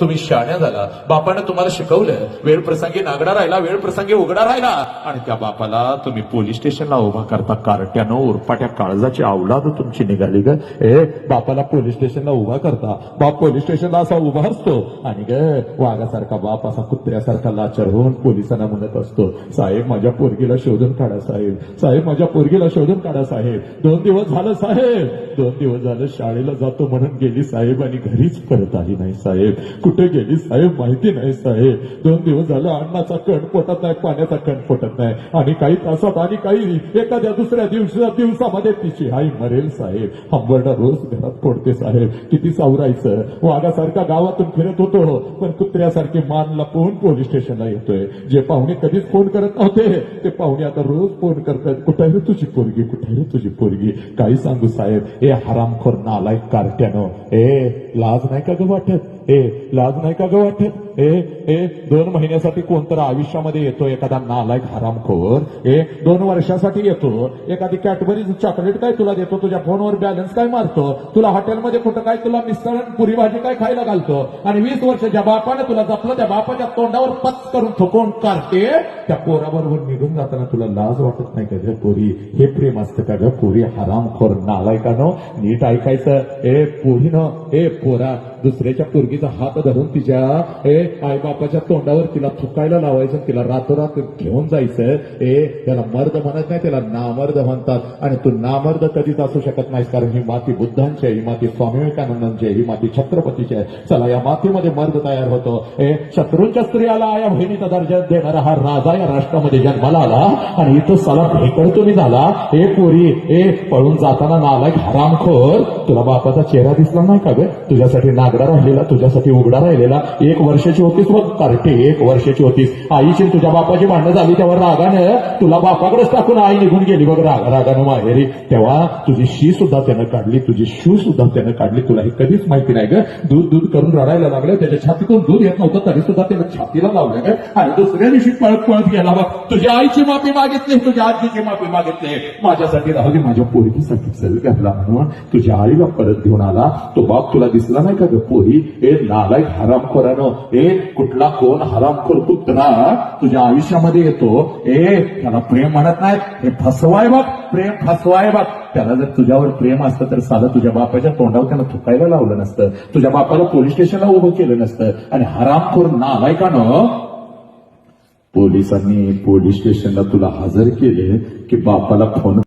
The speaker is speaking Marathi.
तुम्ही शाण्या झाला. बापानं तुम्हाला शिकवलं. वेळ प्रसंगी नागडा राहिला वेळ प्रसंगी उघडा राहिला. आणि त्या बापाला तुम्ही पोलीस स्टेशनला उभा करता कारट्यानं उरपाट्या काळजाची आवलाद तुमची निघाली ग. ए बापाला पोलीस स्टेशनला उभा करता. बाप पोलीस स्टेशनला असा उभा असतो. आणि ग वाघासारखा बाप असा कुत्र्यासारखा लाचार होऊन पोलिसांना म्हणत असतो. साहेब माझ्या पोरगीला शोधून काढा साहेब. साहेब माझ्या पोरगीला शोधून काढा साहेब. दोन दिवस झालं साहेब. दोन दिवस झालं शाळेला जातो म्हणून गेली साहेब आणि घरीच परत आली नाही साहेब. कुठे गेली साहेब? माहिती नाही साहेब. दोन दिवस झालं अन्नाचा कण पोटत नाही पाण्याचा कण पोटत नाही. आणि काही तासात आणि काही एखाद्या दुसऱ्या दिवसा दिवसामध्ये तिची आई मरेल साहेब. हंबरडा रोज घरात पडते साहेब. किती सावरायचं. वाघासारखा गावातून फिरत होतो. पण कुत्र्यासारखे मान लपवून पोलीस स्टेशनला येतोय. जे पाहुणे कधीच फोन करत नव्हते ते पाहुणे आता रोज फोन करतात. कुठे रे तुझी पोरगी? कुठे रे तुझी पोरगी? काही सांगू साहेब. हे हरामखोर नालायक कार्ट्यानो. ए लाज नाही का ग वाटत? ए लाज नाही का ग वाटत? ए ए दोन महिन्यासाठी कोणतर आयुष्यामध्ये येतो एखादा नालायक हरामखोर. ए दोन वर्षासाठी येतो एखादी कॅटबरी चॉकलेट काय तुला देतो तुझ्या फोनवर बॅलन्स काय मारतो तुला हॉटेलमध्ये कुठं काय तुला मिसळ पुरी भाजी काय खायला घालतो आणि वीस वर्ष ज्या बापाने तुला जपलं त्या बापाच्या तोंडावर पच करून थुकून काढते त्या पोराबरोबर निघून जाताना तुला लाज वाटत नाही का ग पोरी? हे प्रेम असतं का ग पोरी? हरामखोर नालायकानो नीट ऐकायचं. ए पोरीनं ए पोरा दुसऱ्याच्या पोरगीचा हात धरून तिच्या ए आईबापाच्या तोंडावर तिला थुकायला लावायचं तिला रातोरात घेऊन जायचं. ए त्याला मर्द म्हणत नाही त्याला नामर्द म्हणतात. आणि तू नामर्द कधीच असू शकत नाहीस कारण ही माती बुद्धांची आहे ही माती स्वामी विवेकानंदांची आहे ही माती छत्रपतीची आहे. चला या मातीमध्ये मर्द तयार होतो. ए शत्रूंच्या स्त्रियाला या बहिणीचा दर्जा देणारा हा राजा या राष्ट्रामध्ये जन्माला आला. आणि इथं साला भेकड तुम्ही झाला. ए पोरी ए पळून जाताना नालायक हरामखोर. तुला बापाचा चेहरा दिसला नाही का ग? तुझ्यासाठी नागडा राहिलेला तुझ्यासाठी उघडा राहिलेला. एक वर्ष वर्षाची होतीस बघ कार्टे एक वर्षाची होतीस. आईची तुझ्या बापाची भांडणं झाली तेव्हा रागानं तुला बापाकडेच टाकून आई निघून गेली बघ राग रागानं माहेरी. तेव्हा तुझी शी सुद्धा त्यानं काढली तुझी शू सुद्धा त्यानं काढली. तुला हे कधीच माहिती नाही ग. दूध दूध करून रडायला लागलं. त्याच्या छातीतून दूध येत नव्हतं तरी सुद्धा त्यानं छातीला लावलं ग. आणि दुसऱ्या दिवशी पळत पळत गेला बघ. तुझ्या आईची माफी मागितली तुझ्या आजीची माफी मागितली. माझ्यासाठी राहू दे माझ्या पोरीसाठी चल घातला म्हणून. तुझ्या आईला परत घेऊन आला. तो बाप तुला दिसला नाही का ग पोरी? ए नालायक हरामखोरानं. मध्ये कुठला कोण हरामखोर कुत्रा तुझ्या आयुष्यामध्ये येतो. ए त्याला प्रेम म्हणत नाही हे फसवाय बघ प्रेम फसवाय बघ. त्याला जर तुझ्यावर प्रेम असतं तर साधं तुझ्या बापाच्या तोंडावर त्यानं थुकायला लावलं नसतं. तुझ्या बापाला पोलीस स्टेशनला उभं केलं नसतं. आणि हरामखोर नालायकानं पोलिसांनी पोलीस स्टेशनला तुला हजर केले की बापाला फोन